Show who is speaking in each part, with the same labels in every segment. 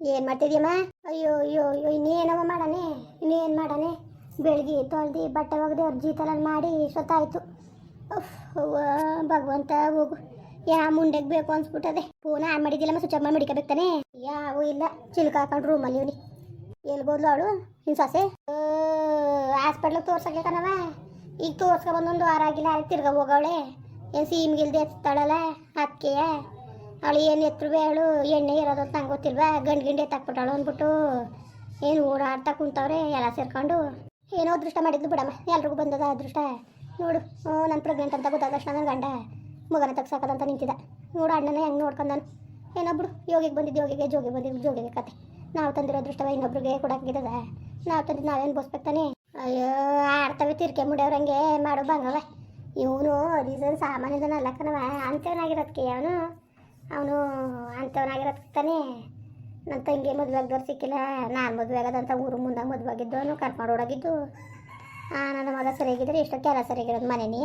Speaker 1: ಏನು ಮಾಡ್ತಿದ್ಯಮ್ಮ? ಅಯ್ಯೋ ಅಯ್ಯೋ ಅಯ್ಯೋ, ಇನ್ನೇನವ ಮಾಡಾನೆ? ಇನ್ನೇನು ಮಾಡಾನೆ? ಬೆಳಗ್ಗೆ ತೊಳ್ದು ಬಟ್ಟೆ ಒಗೆದು ಅರ್ಜಿ ತಲನ್ ಮಾಡಿ ಸೊತ್ತಾಯಿತು. ಭಗವಂತ, ಹೋಗು. ಯಾ ಮುಂಡೆಗೆ ಬೇಕು ಅನ್ಸ್ಬಿಟ್ಟದೆ. ಫೋನ್ ಆನ್ ಮಾಡಿದಿಲ್ಲ ಸ್ವಿಚ್ ಮಾಡಿ ಮಡಿಕಬೇಕು ಯಾವ ಇಲ್ಲ. ಚಿಲ್ಕ ಹಾಕೊಂಡು ರೂಮಲ್ಲಿ ಇವನಿ. ಎಲ್ಗೋದ್ಲು ಅವಳು? ನಿನ್ನ ಸಾಸೆ? ಹಾಸ್ಪಿಟ್ಲಿಗೆ ತೋರ್ಸಕ್ಕೆ ಕಣವ ಈಗ ತೋರ್ಸ್ಕೊಬಂದು ಬಂದೊಂದು ವಾರ ಆಗಿಲ್ಲ, ತಿರ್ಗ ಹೋಗವಳೆ. ಏನು ಸೀಮ್ಗಿಲ್ದೆ ಎತ್ತಾಳಲ್ಲ ಅದಕ್ಕೆ ಅವಳು ಏನು ಎತ್ತರು ಬೇಳು ಎಣ್ಣೆ ಇರೋದು ಅಂತ ನಂಗೆ ಗೊತ್ತಿಲ್ವಾ, ಗಂಡು ಗಿಂಡಿ ಎತ್ತಾಕ್ಬಿಟ್ಟಾಳು ಅಂದ್ಬಿಟ್ಟು ಏನು ಓಡಾಡ್ತಾ ಕುಂತವ್ರೆ ಎಲ್ಲ ಸೇರ್ಕೊಂಡು. ಏನೋ ಅದೃಷ್ಟ ಮಾಡಿದ್ಲು ಬಿಡಮ್ಮ, ಎಲ್ರಿಗೂ ಬಂದದ ಅದೃಷ್ಟ. ನೋಡು ನನ್ನ ಪ್ರೆಗ್ನೆಂಟ್ ಅಂತ ಗೊತ್ತಾದ ತಕ್ಷಣ ನನ್ನ ಗಂಡ ಮಗನ ತಗ್ಸಾಕದಂತ ನಿಂತಿದ್ದ. ನೋಡು, ಅಣ್ಣನ ಹೆಂಗೆ ನೋಡ್ಕೊಂಡು ಏನೋ ಬಿಡು, ಯೋಗಿಗೆ ಬಂದಿದ್ದು ಯೋಗಿಗೆ, ಜೋಗಿಗೆ ಬಂದಿದ್ದು ಜೋಗಿಗೆ ಕತೆ. ನಾವು ತಂದಿರೋ ಅದೃಷ್ಟವ ಇನ್ನೊಬ್ರಿಗೆ ಕೊಡಕ್ಕಿದ್ದದ ನಾವು ತಂದಿದ್ದು ನಾವೇನು ಬೋಸ್ಬೇಕಾನೆ ಅಯ್ಯೋ, ಆಡ್ತವೆ ತಿರ್ಕೆ ಮುಡಿಯವ್ರಂಗೆ, ಮಾಡೋ ಬಂಗವ ಇವನು ರೀಸನ್ ಸಾಮಾನ್ಯದನಲ್ಲ ಕಣವ ಅಂತೇನಾಗಿರೋದಕ್ಕೆ ಅವನು? ಅವನು ಅಂಥವನಾಗಿರತ್ತಾನೆ ತಾನೇ ನನ್ನ ತಂಗಿ ಮದುವೆ ಆಗ್ದವ್ರು ಸಿಕ್ಕಿಲ್ಲ ನಾನು ಮದುವೆ ಆಗೋದಂತ ಊರು ಮುಂದೆ ಮದುವೆ ಆಗಿದ್ದು ಅವನು ಕರ್ಕೊಂಡು ಓಡೋಗಿದ್ದು, ಆ, ನನ್ನ ಮಗ ಸರಿಯಾಗಿದ್ರೆ ಎಷ್ಟೋ ಕೆಲ ಸರಿಯಾಗಿರೋದು ಮನೆನೇ.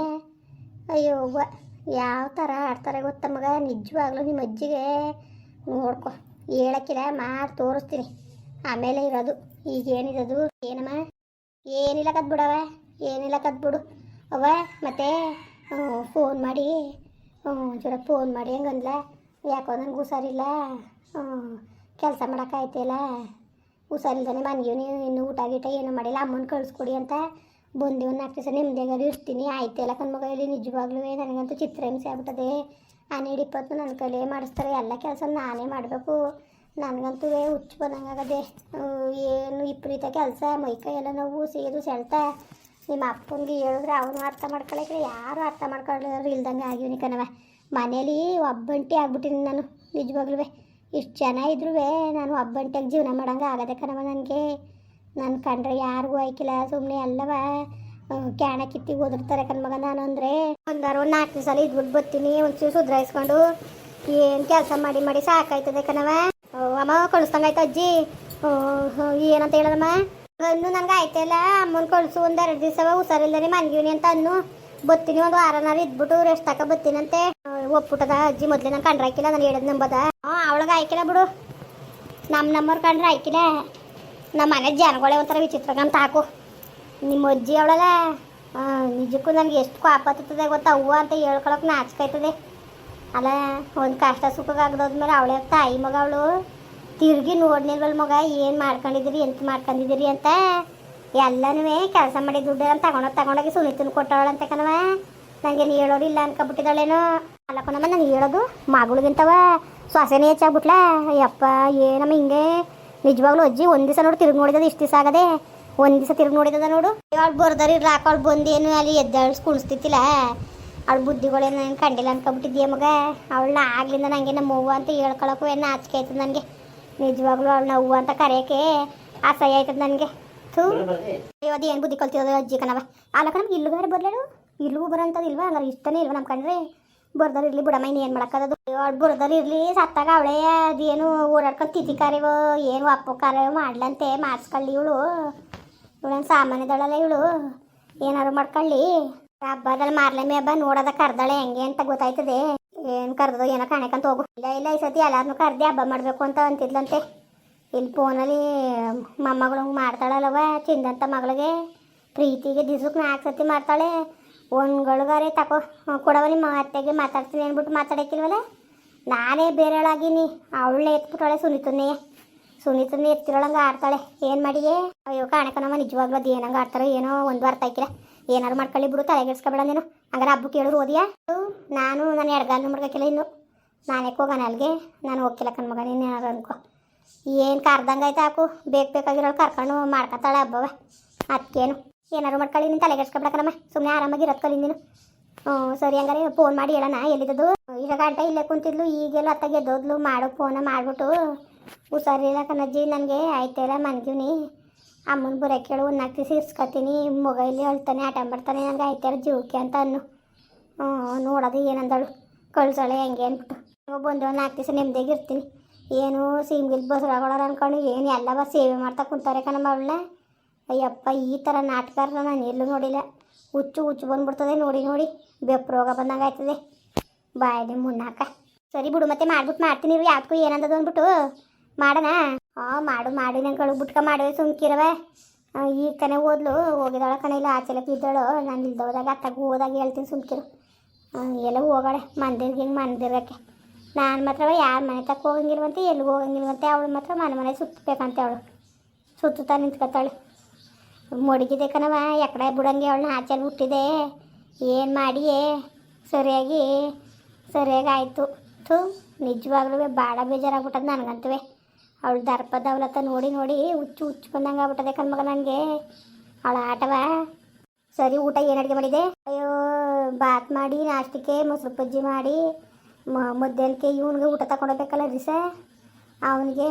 Speaker 1: ಅಯ್ಯೋ ಯಾವ ಥರ ಆಡ್ತಾರೆ ಗೊತ್ತ ಮಗ? ನಿಜವಾಗ್ಲೂ ನಿಮ್ಮ ಅಜ್ಜಿಗೆ ನೋಡ್ಕೊ, ಹೇಳಕ್ಕಿಲ್ಲ ಮಾಡಿ ತೋರಿಸ್ತೀನಿ. ಆಮೇಲೆ ಇರೋದು, ಈಗ ಏನಿರೋದು, ಏನಮ್ಮ? ಏನಿಲ್ಲ ಕದ್ಬಿಡವ ಏನಿಲ್ಲ ಕದ್ಬಿಡು. ಬಿಡು ಅವ್ವ, ಮತ್ತೆ ಫೋನ್ ಮಾಡಿ ಜರ ಫೋನ್ ಮಾಡಿ ಹಂಗಂದ್ಲ. ಯಾಕೋ ನನಗೆ ಹುಷಾರಿಲ್ಲ? ಕೆಲಸ ಮಾಡೋಕ್ಕಾಯ್ತಿಲ್ಲ ಹುಷಾರಿಲ್ದಾನೆ ಮನ್ಗಿವ್ನಿ ಇನ್ನು ಊಟ ಗೀಟ ಏನೂ ಮಾಡಿಲ್ಲ? ಅಮ್ಮನ ಕಳಿಸ್ಕೊಡಿ ಅಂತ ಬಂದು ಒಂದು ನಾಲ್ಕು ದಿವಸ ನೆಮ್ಮದಿಯಾಗಿ ಇರ್ತೀನಿ ಆಯ್ತಿಲ್ಲ ಕಣ್ಮಗ ಇಲ್ಲಿ ನಿಜವಾಗ್ಲೂ? ನನಗಂತೂ ಚಿತ್ರಹಿಂಸೆ ಆಗ್ಬಿಟ್ಟದೆ. ಹನ್ನೆರಡು ಇಪ್ಪತ್ತು ನನ್ನ ಕೈಲೇ ಮಾಡಿಸ್ತಾರೆ. ಎಲ್ಲ ಕೆಲಸ ನಾನೇ ಮಾಡಬೇಕು. ನನಗಂತೂ ಹುಚ್ಚು ಬಂದಂಗಾಗದೆ ಏನು ವಿಪರೀತ ಕೆಲಸ. ಮೈಕೈ ಎಲ್ಲ ನೋವು, ಸೇದು, ಸೆಳ್ತ. ನಿಮ್ಮ ಅಪ್ಪನಿಗೆ ಹೇಳಿದ್ರೆ ಅವನು ಅರ್ಥ ಮಾಡ್ಕೊಳಕ್ಕೆ ಯಾರು ಅರ್ಥ ಮಾಡ್ಕೊಳ್ಳೋರು ಇಲ್ದಂಗೆ ಆಗಿವ್ನಿ ಕಣವ ಮನೇಲಿ ಒಬ್ಬಂಟಿ ಆಗ್ಬಿಟ್ಟಿನಿ ನಾನು ನಿಜವಾಗ್ಲೂ ಇಷ್ಟು ಜನ ಇದ್ರೂ ನಾನು ಒಬ್ಬಂಟಿಯಾಗಿ ಜೀವನ ಮಾಡಂಗೆ ಆಗದೆ ಕಣವ ನನಗೆ. ನನ್ನ ಕಂಡ್ರೆ ಯಾರಿಗೂ ಆಯ್ಕಿಲ್ಲ ಸುಮ್ಮನೆ ಎಲ್ಲವ ಕ್ಯಾಣ ಕಿತ್ತಿ ಓದಿರ್ತಾರೆ ಕಣ್ಮಗ ನಾನು ಅಂದರೆ. ಒಂದಾರು ಒಂದು ನಾಲ್ಕು ದಿವಸ ಇದ್ಬಿಟ್ಟು ಬರ್ತೀನಿ ಒಂಚೂರು ಸುಧಾರಿಸ್ಕೊಂಡು ಏನು ಕೆಲಸ ಮಾಡಿ ಮಾಡಿ ಸಾಕಾಯ್ತದೆ ಕಣವ ಅಮ್ಮ ಕಳಿಸ್ದಂಗಾಯ್ತು ಅಜ್ಜಿ? ಏನಂತ ಹೇಳದಮ್ಮ? ಅನ್ನು ನನಗೆ ಆಯ್ತಲ್ಲ ಅಮ್ಮನ ಕಳಿಸು ಒಂದು ಎರಡು ದಿವಸ ಹುಷಾರಿಲ್ಲದೆ ಮನ್ಗಿವ್ನಿ ಅಂತ ಅನ್ನು. ಬತ್ತೀನಿ ಒಂದು ವಾರನಾರು ಇದ್ಬಿಟ್ಟು ರೆಸ್ಟ್ ತಕ ಬತ್ತೀನಂತೆ ಒಪ್ಬಿಟ್ಟದ ಅಜ್ಜಿ ಮೊದಲೇ ನಾನು ಕಂಡ್ರೆ ಹಾಕಿಲ್ಲ, ನಾನು ಹೇಳದ್ ನಂಬದ. ಹಾಂ, ಅವಳಿಗೆ ಹಾಕಿಲ್ಲ ಬಿಡು. ನಮ್ಮ ನಂಬರ್ ಕಂಡ್ರೆ ಹಾಕಿಲ್ಲ. ನಮ್ಮ ಮನೆ ಜನಗಳೇ ಒಂಥರ ವಿಚಿತ್ರ ಹಾಕು. ನಿಮ್ಮ ಅಜ್ಜಿ ಅವಳಲ್ಲ ನಿಜಕ್ಕೂ ನನಗೆ ಎಷ್ಟು ಕೋಪ ಹತ್ತುತ್ತದೆ ಗೊತ್ತಾ? ಅವ್ವ ಅಂತ ಹೇಳ್ಕೊಳಕ್ ನಾಚ್ಕಾಯ್ತದೆ ಅಲ್ಲ, ಒಂದು ಕಷ್ಟ ಸುಖಗಾಗ್ದೋದ್ಮೇಲೆ ಅವಳೆ ತಾಯಿ ಮಗ ಅವಳು. ತಿರುಗಿ ನೋಡ್ನಿಲ್ವಲ್ ಮಗ, ಏನು ಮಾಡ್ಕೊಂಡಿದ್ದೀರಿ, ಎಂತ ಮಾಡ್ಕೊಂಡಿದ್ದೀರಿ ಅಂತ. ಎಲ್ಲನೂ ಕೆಲಸ ಮಾಡಿ ದುಡ್ಡು ಅಂತ ತಗೊಂಡೋಗಿ ತಗೊಂಡೋಗಿ ಸುನಿತನ ಕೊಟ್ಟವಳಂತ ಕಣವ ನನಗೇನು ಹೇಳೋರು ಇಲ್ಲ ಅನ್ಕೊಬಿಟ್ಟಿದ್ದಾಳೇನೋ. ಅಲ್ಲ ಕಣಮ್ಮ ನಾನು ಹೇಳೋದು ಮಗಳಿಗಿಂತವ ಶ್ವಾಸನೇ ಹೆಚ್ಚಾಗ್ಬಿಟ್ಲ? ಯಪ್ಪ ಏನಮ್ಮ ಹಿಂಗೆ ನಿಜವಾಗ್ಲೂ ಅಜ್ಜಿ ಒಂದು ದಿವಸ ನೋಡಿ ತಿರುಗಿ ನೋಡಿದ ಇಷ್ಟು ದಿವಸ ಆಗದೆ. ಒಂದು ದಿವಸ ತಿರುಗಿ ನೋಡಿದ ನೋಡು. ಅವಳು ಬರ್ದಾರಿ ರಾಕ್ ಅವಳು ಬಂದೇನು ಅಲ್ಲಿ ಎದ್ದಾಳ್ಸ್ ಕುಣಿಸ್ತಿತ್ತಿಲ್ಲ? ಅವಳ ಬುದ್ಧಿಗಳೇನು ನಾನು ಕಂಡಿಲ್ಲ ಅನ್ಕೊಬಿಟ್ಟಿದ್ಯ ಮಗ? ಅವಳನ್ನ ಆಗ್ಲಿಂದ ನನಗೆ ನಮ್ಮ ಅವ್ವ ಅಂತ ಹೇಳ್ಕೊಳಕ್ಕೂ ಏನು ನಾಚಿಕೆ ಆಯ್ತದ ನನಗೆ? ನಿಜವಾಗ್ಲೂ ಅವಳನ್ನ ಅವ್ವ ಅಂತ ಕರೆಯೋಕೆ ಅಸಹ್ಯ ಆಯ್ತದ ನನಗೆ? ಥೂ. ಅದು ಏನು ಬುದ್ಧಿ ಕಲ್ತಿರೋದು ಅಜ್ಜಿ ಕಣವ ನಮ್ಗೆ ಇಲ್ಲೂ ಬೇರೆ ಬರ್ಲೇಳು? ಇಲ್ಲಿಗೂ ಬರೋಂಥದ್ದು ಇಲ್ವಾ? ಹಂಗಾರೆ ಇಷ್ಟನೇ ಇಲ್ವಾ ನಮ್ಮ ಕಂಡ್ರೆ ಬರ್ದಾರ ಇರ್ಲಿ ಬಿಡಮ್ಮ ಇನ್ನು ಏನು ಮಾಡಕ್ಕದು ಬರ್ದಾರ ಇರ್ಲಿ, ಸತ್ತಾಗ ಅವಳೆ ಅದೇನು ಓಡಾಡ್ಕೊಂಡು ತಿಥಿ ಕಾರ್ಯವೋ ಏನು ಅಪ್ಪು ಕಾರ್ಯವೋ ಮಾಡ್ಲಂತೆ, ಮಾಡಿಸ್ಕೊಳ್ಳಿ ಇವಳು. ಇವಳೇನು ಸಾಮಾನ್ಯದಳಲ್ಲ ಇವಳು. ಏನಾರು ಮಾಡ್ಕೊಳ್ಳಿ. ಹಬ್ಬದಲ್ಲಿ ಮಾರ್ಲಮಿ ಹಬ್ಬ ನೋಡದ ಕರ್ದಾಳೆ, ಹೆಂಗೆ ಅಂತ ಗೊತ್ತಾಯ್ತದೆ. ಏನು ಕರ್ದೋ ಏನೋ ಕಾಣಕಂತ ಹೋಗು. ಇಲ್ಲ ಇಲ್ಲ, ಈ ಸತಿ ಎಲ್ಲಾರನ್ನೂ ಕರ್ದೆ ಹಬ್ಬ ಮಾಡಬೇಕು ಅಂತ ಅಂತಿದ್ಲಂತೆ. ಇಲ್ಲಿ ಫೋನಲ್ಲಿ ಮೊಮ್ಮಗಳು ಮಾಡ್ತಾಳಲ್ಲವ ಚಿಂದಂತ ಮಗಳಿಗೆ. ಪ್ರೀತಿಗೆ ದಿವ್ಸಕ್ಕೆ ನಾಲ್ಕು ಸತಿ ಮಾಡ್ತಾಳೆ. ಒಂದ್ಗಳಿಗಾರೆ ತಕೋ. ಕೊಡವ ನಿಮ್ಮ ಅತ್ತೆಗೆ ಮಾತಾಡ್ತೀನಿ ಅಂದ್ಬಿಟ್ಟು ಮಾತಾಡಕ್ಕಿಲ್ವಲ್ಲ? ನಾನೇ ಬೇರೆಯವಳಾಗಿನಿ ಅವಳೇ ಎತ್ಬಿಟ್ಟಾಳೆ ಸುನೀತನ್ನೇ. ಸುನೀತನ್ನೇ ಎತ್ತಿರೋಳಂಗೆ ಆಡ್ತಾಳೆ. ಏನು ಮಾಡಿಯೇ? ಅಯ್ಯೋ ಕಾಣಕನಮ್ಮ ನಿಜವಾಗ್ಲೂ ಅದು ಏನಂಗೆ ಆಡ್ತಾರೋ ಏನೋ ಒಂದು ಅರ್ಥ ತಾಯ್ಕಿರ ಏನಾರು ಮಾಡ್ಕೊಳ್ಳಿ ಬಿಡು ತಲೆಗೆಡ್ಸ್ಕೊಬೇಡ ನೀನು. ಹಂಗಾರೆ ಹಬ್ಬಕ್ಕೆ ಕೇಳಿದ್ರು ಓದಿಯಾ? ನಾನು ನಾನು ಎಡಗಾಲ ಮಾಡ್ಕೊಕ್ಕಿಲ್ಲ ಇನ್ನು. ನಾನೇ ಹೋಗೋಣ ಅಲ್ಲಿಗೆ? ನಾನು ಹೋಗಿಲ್ಲ ಕಣ್ಮಗ ನೀನು ಏನಾರು ಅನ್ಕೋ. ಏನು ಕರ್ದಂಗೆ ಆಯ್ತು ಹಾಕು? ಬೇಕು ಬೇಕಾಗಿರೋಳು ಕರ್ಕೊಂಡು ಮಾಡ್ಕೊತಾಳೆ ಹಬ್ಬವ. ಅದಕ್ಕೇನು ಏನಾರು ಮಾಡ್ಕೊಳ್ಳಿ, ನೀನು ತಲೆಗೆಡ್ಸ್ಕೊಬೇಕನಮ್ಮ ಸುಮ್ಮನೆ ಆರಾಮಾಗಿ ಕಲಿ ನೀನು. ಹ್ಞೂ, ಸರಿ ಹಂಗಾರೆ ಫೋನ್ ಮಾಡಿ ಹೇಳೋಣ ಎಲ್ಲಿದ್ದದು ಈಗ ಗಂಟ ಇಲ್ಲೇ ಕುಂತಿದ್ಲು, ಈಗೆಲ್ಲ ಅತ್ತಾಗೆ ಎದ್ದೋದ್ಲು, ಮಾಡೋ ಫೋನ ಮಾಡಿಬಿಟ್ಟು. ಹುಷಾರಿಲ್ಲ ಕಣಜ್ಜಿ, ನನಗೆ ಆಯ್ತಾಯಿಲ್ಲ ಮನ್ಗಿವ್ನಿ ಅಮ್ಮನ ಬುರ ಕೇಳು ನಾಲ್ಕು ದಿವಸ ಇರ್ಸ್ಕೊತೀನಿ, ಮಗ ಇಲ್ಲಿ ಅಳ್ತಾನೆ, ಆಟ ಮಾಡ್ತಾನೆ ನನಗೆ ಆಯ್ತಾರ ಜೀವಕ್ಕೆ ಅಂತ ಅನ್ನು. ಹ್ಞೂ, ನೋಡೋದು ಏನಂದಳು. ಕಳ್ಸೋಳೆ ಹೆಂಗೆ ಅಂದ್ಬಿಟ್ಟು ಬಂದು, ಒಂದು ನಾಲ್ಕು ದಿವಸ ನೆಮ್ಮದಿಯಾಗಿ ಇರ್ತೀನಿ. ಏನು ಸೀಮ್ಗಿಲ್ ಬಸ್ರಾಗೋಳಾರ ಅನ್ಕೊಂಡು, ಏನು ಎಲ್ಲ ಬಸ್ ಸೇವೆ ಮಾಡ್ತಾ ಕುಂತಾರೆ ಕಣಮ್ಮ ಅವಳನ್ನ. ಅಯ್ಯಪ್ಪ, ಈ ಥರ ನಾಟಕಾರ ನಾನು ಎಲ್ಲೂ ನೋಡಿಲ್ಲ. ಹುಚ್ಚು ಹುಚ್ಚು ಬಂದ್ಬಿಡ್ತದೆ ನೋಡಿ ನೋಡಿ. ಬೆಪ್ರೋಗ ಬಂದಂಗೆ ಆಯ್ತದೆ ಬಾಯಲ್ಲಿ ಮುನ್ನಾಕ. ಸರಿ ಬಿಡು, ಮತ್ತೆ ಮಾಡ್ಬಿಟ್ಟು ಮಾಡ್ತೀನಿ ರೀ ಯಾವ್ದಕ್ಕೂ ಏನಂದದು ಅಂದ್ಬಿಟ್ಟು. ಮಾಡೋಣ? ಹಾಂ ಮಾಡು, ಮಾಡಿ, ನಂಗೆ ಬಿಟ್ಕ ಮಾಡುವೆ ಸುಮ್ಕಿರವೆ. ಈಗ ತಾನೇ ಓದ್ಲು ಹೋಗಿದಾಳ ಕಣ, ಇಲ್ಲ ಆಚೆಲಕ್ಕೆ ಇದ್ದಾಳು ನಾನು ಇಲ್ದೋದಾಗ ಅತ್ತಾಗ ಹೋದಾಗ ಹೇಳ್ತೀನಿ ಸುಮ್ಕಿರು. ಎಲ್ಲ ಹೋಗಾಳೆ, ಮಂದಿರ್ಗೆ ಹಿಂಗೆ ಮಂದಿರಕ್ಕೆ ನಾನು ಮಾತ್ರ ಯಾರ ಮನೆ ತಕ್ಕ ಹೋಗಂಗಿಲ್ವಂತೆ, ಎಲ್ಲಿಗೆ ಹೋಗಂಗಿಲ್ವಂತೆ, ಅವಳು ಮಾತ್ರ ಮನೆ ಮನೆ ಸುತ್ತಬೇಕಂತೆ ಅವಳು. ಸುತ್ತುತ್ತಾ ನಿಂತ್ಕೊತಾಳೆ. ಮೊಡಗಿದೆ ಕಣವ ಎಕಡೆ ಬಿಡಂಗೆ ಅವಳನ್ನ ಆಚೆಲಿ ಹುಟ್ಟಿದೆ. ಏನು ಮಾಡಿ ಸರಿಯಾಗಿ ಸರಿಯಾಗಿ ಆಯಿತು ಥೂ, ನಿಜವಾಗ್ಲೂ ಭಾಳ ಬೇಜಾರಾಗ್ಬಿಟ್ಟದ ನನಗಂತೂ ಅವಳು ದರ್ಪದ ದೌಲತ್ತ ನೋಡಿ ನೋಡಿ ಹುಚ್ಚು ಹುಚ್ಚು ಬಂದಂಗೆ ಆಗ್ಬಿಟ್ಟದೆ ಕಣ್ಮಗ ನನಗೆ ಅವಳ ಆಟವ. ಸರಿ, ಊಟ ಏನು ಅಡುಗೆ ಮಾಡಿದೆ? ಅಯ್ಯೋ, ಬಾತ್ ಮಾಡಿ, ನಾಷ್ಟಕ್ಕೆ ಮೊಸರು ಬಜ್ಜಿ ಮಾಡಿ ಮಧ್ಯಾಹ್ನಕ್ಕೆ ಇವನಿಗೆ ಊಟ ತಗೊಂಡೋಗ್ಬೇಕಲ್ಲ ರೀ ಸರ್ ಅವನಿಗೆ,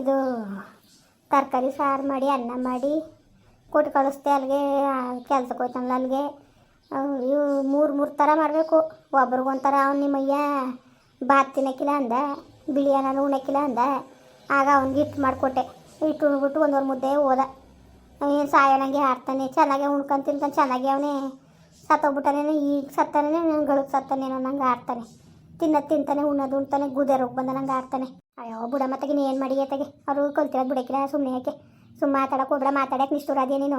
Speaker 1: ಇದು ತರಕಾರಿ, ಸಾರು ಮಾಡಿ, ಅನ್ನ ಮಾಡಿ, ಕೊಟ್ಟು ಕಳಿಸ್ತೆ ಅಲ್ಲಿಗೆ ಕೆಲ್ಸಕ್ಕೆ ಹೋಯ್ತಾನಲ್ಲ ಅಲ್ಲಿಗೆ. ಇವು ಮೂರು ಮೂರು ಥರ ಮಾಡಬೇಕು. ಒಬ್ರಿಗೊಂಥರ ಅವ್ನು ನಿಮ್ಮಯ್ಯ ಬಾತ್ ತಿನ್ನಕ್ಕಿಲ್ಲ ಅಂದ ಬಿಳಿ ಅನ್ನ ಉಣ್ಣಕ್ಕಿಲ್ಲ ಅಂದ. ಆಗ ಅವ್ನಿಗೆ ಹಿಟ್ಟು ಮಾಡಿಕೊಟ್ಟೆ. ಹಿಟ್ಟು ಉಣ್ಬಿಟ್ಟು ಒಂದೊಂದು ಮುದ್ದೆ ಹೋದ. ಏನು ಸಾಯೋಣಂಗೆ ಆಡ್ತಾನೆ ಚೆನ್ನಾಗೆ ಉಣ್ಕೊಂಡು ತಿಂತಾನೆ, ಚೆನ್ನಾಗಿ ಅವನೇ ಸತ್ತೋಗ್ಬಿಟ್ಟಾನೇನೋ ಈಗ ಸತ್ತಾನೆ ನನ್ನ ಗಳಿಗೆ ಸತ್ತಾನೇನೋ ನಂಗೆ ಆಡ್ತಾನೆ ತಿನ್ನೋದು ತಿಂತಾನೆ, ಉಣ್ಣೋದು ಉಣ್ತಾನೆ, ಗುದೆ ರೋಗ ಬಂದ ನಂಗೆ ಆಡ್ತಾನೆ ಅಯ್ಯೋ, ಬುಡ ಮತ್ತಗೆ ಏನು ಮಾಡಿ ಆತಗೆ ಅವರು ಕಲ್ತಿರೋದು ಬಿಡಕ್ಕಿಲ್ಲ ಸುಮ್ಮನೆ ಯಾಕೆ? ಸುಮ್ಮ ಮಾತಾಡೋಕೆ ಹೋಗ್ಬೇಡ ಮಾತಾಡಕ್ಕೆ ನಿಷ್ಠೂರ ಅದೇ ನೀನು?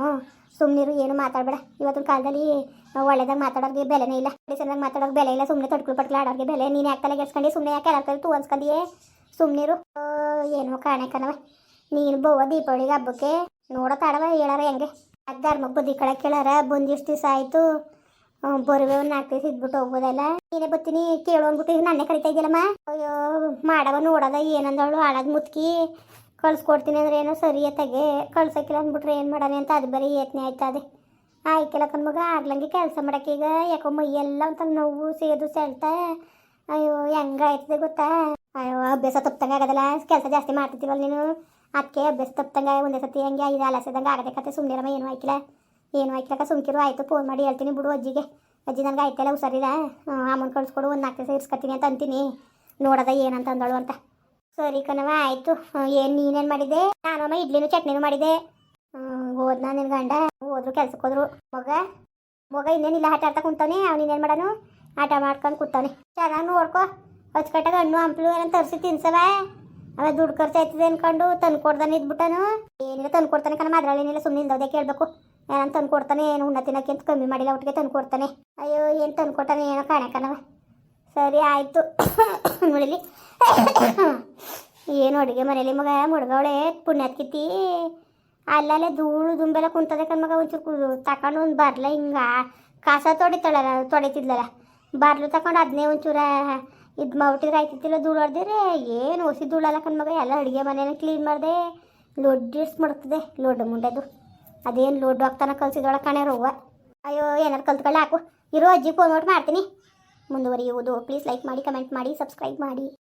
Speaker 1: ಸುಮ್ಮನಿರು ಏನು ಮಾತಾಡಬೇಡ. ಇವತ್ತಿನ ಕಾಲದಲ್ಲಿ ಒಳ್ಳೇದಾಗ ಮಾತಾಡೋರಿಗೆ ಬೆಲೆನೇ ಇಲ್ಲ. ಚೆನ್ನಾಗಿ ಮಾತಾಡೋಕೆ ಬೆಲೆ ಇಲ್ಲ. ಸುಮ್ಮನೆ ತಡ್ಕೊಳ್ ಪಟ್ಕೊಳ ಆಡೋರಿಗೆ ಬೆಲೆ. ನೀನು ಯಾಕೆ ತಲೆ ಗೆಸ್ಕೊಂಡು ಸುಮ್ಮನೆ ಯಾಕೆ ಎಲ್ಲರ ತೂ ಅನ್ಸ್ಕೊಂಡಿಯೇ ಸುಮ್ಮನಿರು ಏನೋ ಕಾಣೆ ಕಣವ ನೀನು ಬೋವ ದೀಪಾವಳಿಗೆ ಹಬ್ಬಕ್ಕೆ ನೋಡೋ ತಾಡವ ಹೇಳಾರ ಹೆಂಗೆ? ಅದು ಧರ್ಮಕ್ಕೆ ಬುದ್ಧಿ ಕಡೆ ಕೇಳಾರ ಬಂದಿಷ್ಟು ದಿವಸ ಆಯಿತು. ಬರುವೆ ಒಂದು ನಾಲ್ಕು ದಿವಸ ಇದ್ಬಿಟ್ಟು ಹೋಗ್ಬೋದಲ್ಲ? ನೀನೇ ಬರ್ತೀನಿ ಕೇಳು ಅಂದ್ಬಿಟ್ಟು ಈಗ ನನ್ನೇ ಕರಿತಾ ಇದ್ದಿಲ್ಲಮ್ಮ ಅಯ್ಯೋ, ಮಾಡವ ನೋಡೋದ ಏನಂದವಳು, ಹಾಳಾದ ಮುತ್ಕಿ. ಕಳ್ಸ್ಕೊಡ್ತೀನಿ ಅಂದ್ರೆ ಏನೋ ಸರಿ ಎತ್ತಾಗೆ ಕಳ್ಸಕ್ಕಿಲ್ಲ ಅಂದ್ಬಿಟ್ರೆ ಏನು ಮಾಡೋಣ ಅಂತ ಅದು ಬರೀ ಯತ್ನೆ ಆಯ್ತು ಅದೇ. ಆಯ್ಕೆಲ್ಲ ಕಣ್ಮಗ ಆಗ್ಲಂಗೆ ಕೆಲಸ ಮಾಡಕ್ಕೆ ಈಗ. ಯಾಕೋ ಮೈಯೆಲ್ಲ ಒಂಥರ ನೋವು, ಸೇದು, ಸೆಳ್ತಾ. ಅಯ್ಯೋ, ಹೆಂಗಾಯ್ತದೆ ಗೊತ್ತಾ? ಅಯ್ಯೋ, ಅಭ್ಯಾಸ ತಪ್ಪಂಗೆ ಆಗೋದಲ್ಲ. ಕೆಲಸ ಜಾಸ್ತಿ ಮಾಡ್ತಿದ್ದೀವಲ್ಲ ನೀನು? ಅದಕ್ಕೆ ಅಭ್ಯಾಸ ತಪ್ಪಂಗೆ ಒಂದೇ ಸತಿ ಹಂಗೆ ಐದು ಆಲಸದಂಗೆ ಆಗದೆ ಕತೆ ಸುಮ್ಮನೆ ಏನು ಆಯ್ಕಿಲ್ಲ. ಏನು ಆಯ್ತಕ್ಕ ಸುಮ್ಕಿರು, ಆಯಿತು ಫೋನ್ ಮಾಡಿ ಹೇಳ್ತೀನಿ ಬಿಡು ಅಜ್ಜಿಗೆ. ಅಜ್ಜಿ ನನಗೆ ಆಯ್ತಲ್ಲ ಹುಷಾರಿಲ್ಲ ಅಮ್ಮನ ಕಳಿಸ್ಕೊಡು ಒಂದು ನಾಲ್ಕು ದಿವಸ ಇರ್ಸ್ಕೊತೀನಿ ಅಂತ ಅಂತೀನಿ. ನೋಡೋದ ಏನಂತ ಅಂದಳು ಅಂತ. ಸರಿ ಕಣವ ಆಯಿತು. ಏನು ನೀನೇನು ಮಾಡಿದ್ದೆ ನಾನಮ್ಮ ಇಡ್ಲಿನೂ ಚಟ್ನಿನೂ ಮಾಡಿದೆ. ಹೋದ್ನ ನಿನ್ನ ಗಂಡ? ಹೋದ್ರು ಕೆಲ್ಸಕ್ಕೆ ಹೋದ್ರು. ಮಗ? ಮಗ ಇನ್ನೇನಿಲ್ಲ, ಆಟ ಆಡ್ತಾ ಕುಂತಾನೆ ಅವ್ನು ಇನ್ನೇನು ಮಾಡೋನು? ಆಟ ಮಾಡ್ಕೊಂಡು ಕೂತಾನೆ ಚೆನ್ನಾಗಿ ನೋಡ್ಕೊ. ಅಚ್ಚುಕಟ್ಟಾಗ ಹಣ್ಣು, ಹಂಪ್ಲು ಏನಂತ ತರಿಸಿ ತಿನ್ಸವ ಅವ ದುಡ್ಡು ಖರ್ಚು ಆಯ್ತದೆ ಅನ್ಕೊಂಡು ತಂದು ಕೊಡ್ದಾನೆ ಇದ್ಬಿಟ್ಟನು. ಏನಿಲ್ಲ ತಂದು ಕೊಡ್ತಾನೆ ಕಣ ಅದ್ರಲ್ಲಿ ಏನಿಲ್ಲ ಸುಮ್ಮನೆ ಇಲ್ದೋದೆ ಕೇಳಬೇಕು. ಏನಂತ ತಂದು ಕೊಡ್ತಾನೆ, ಏನು ಉಣ್ಣ ತಿನ್ನಕ್ಕೆ ಅಂತ ಕಮ್ಮಿ ಮಾಡಿಲ್ಲ, ಒಟ್ಟಿಗೆ ತಂದು ಕೊಡ್ತಾನೆ. ಅಯ್ಯೋ, ಏನು ತಂದು ಕೊಡ್ತಾನೆ ಏನೋ ಕಾಣೆ ಕಣವ ಸರಿ ಆಯಿತು. ನೋಡಿಲಿ ಏನು ಅಡುಗೆ ಮನೇಲಿ ಮಗ ಮುಡ್ಗವಳೆ ಹತ್ಕಿತಿ ಅಲ್ಲಲ್ಲೇ ಧೂಳು ದುಂಬೆಲ್ಲ ಕುಂತದೆ ಕಣ್ಮಗ ಒಂಚೂರು ತಕೊಂಡು ಒಂದು ಬರ್ಲ ಹಿಂಗ ಕಾಸ ತೊಡಿತಾಳಲ್ಲ, ತೊಡಿತಿದ್ಲಲ್ಲ. ಬರ್ಲು ತಗೊಂಡು ಅದನ್ನೇ ಒಂಚೂರ ಇದು ಮಾಡ್ಬಿಟ್ಟಿದ್ರೆ ಆಯ್ತಿತ್ತಿಲ್ಲ ಧೂಳು ಹೊಡೆದಿದ್ರೆ ಏನು ಹೊಸಿ ಧೂಳಲ್ಲ ಕಣ್ಮಗ ಎಲ್ಲ ಅಡುಗೆ ಮನೇನ ಕ್ಲೀನ್ ಮಾಡಿದೆ. ಲೊಡ್ಡಿಸ್ ಮಾಡ್ತದೆ ಲೊಡ್ಡು ಮುಂಡೆದು. ಅದೇನು ಲೋಡ್ ಹಾಕ್ತಾನ ಕಲ್ಸಿದೊಳ ಕಣೆ ರೋಗ ಅಯ್ಯೋ, ಏನಾರು ಕಲ್ತ್ಕೊಳ್ಳೆ ಹಾಕು. ಇರೋ ಅಜ್ಜಿ ಫೋನ್ ನೋಟ್ ಮಾಡ್ತೀನಿ. ಮುಂದುವರಿಯುವುದು. ಪ್ಲೀಸ್ ಲೈಕ್ ಮಾಡಿ ಕಮೆಂಟ್ ಮಾಡಿ ಸಬ್ಸ್ಕ್ರೈಬ್ ಮಾಡಿ.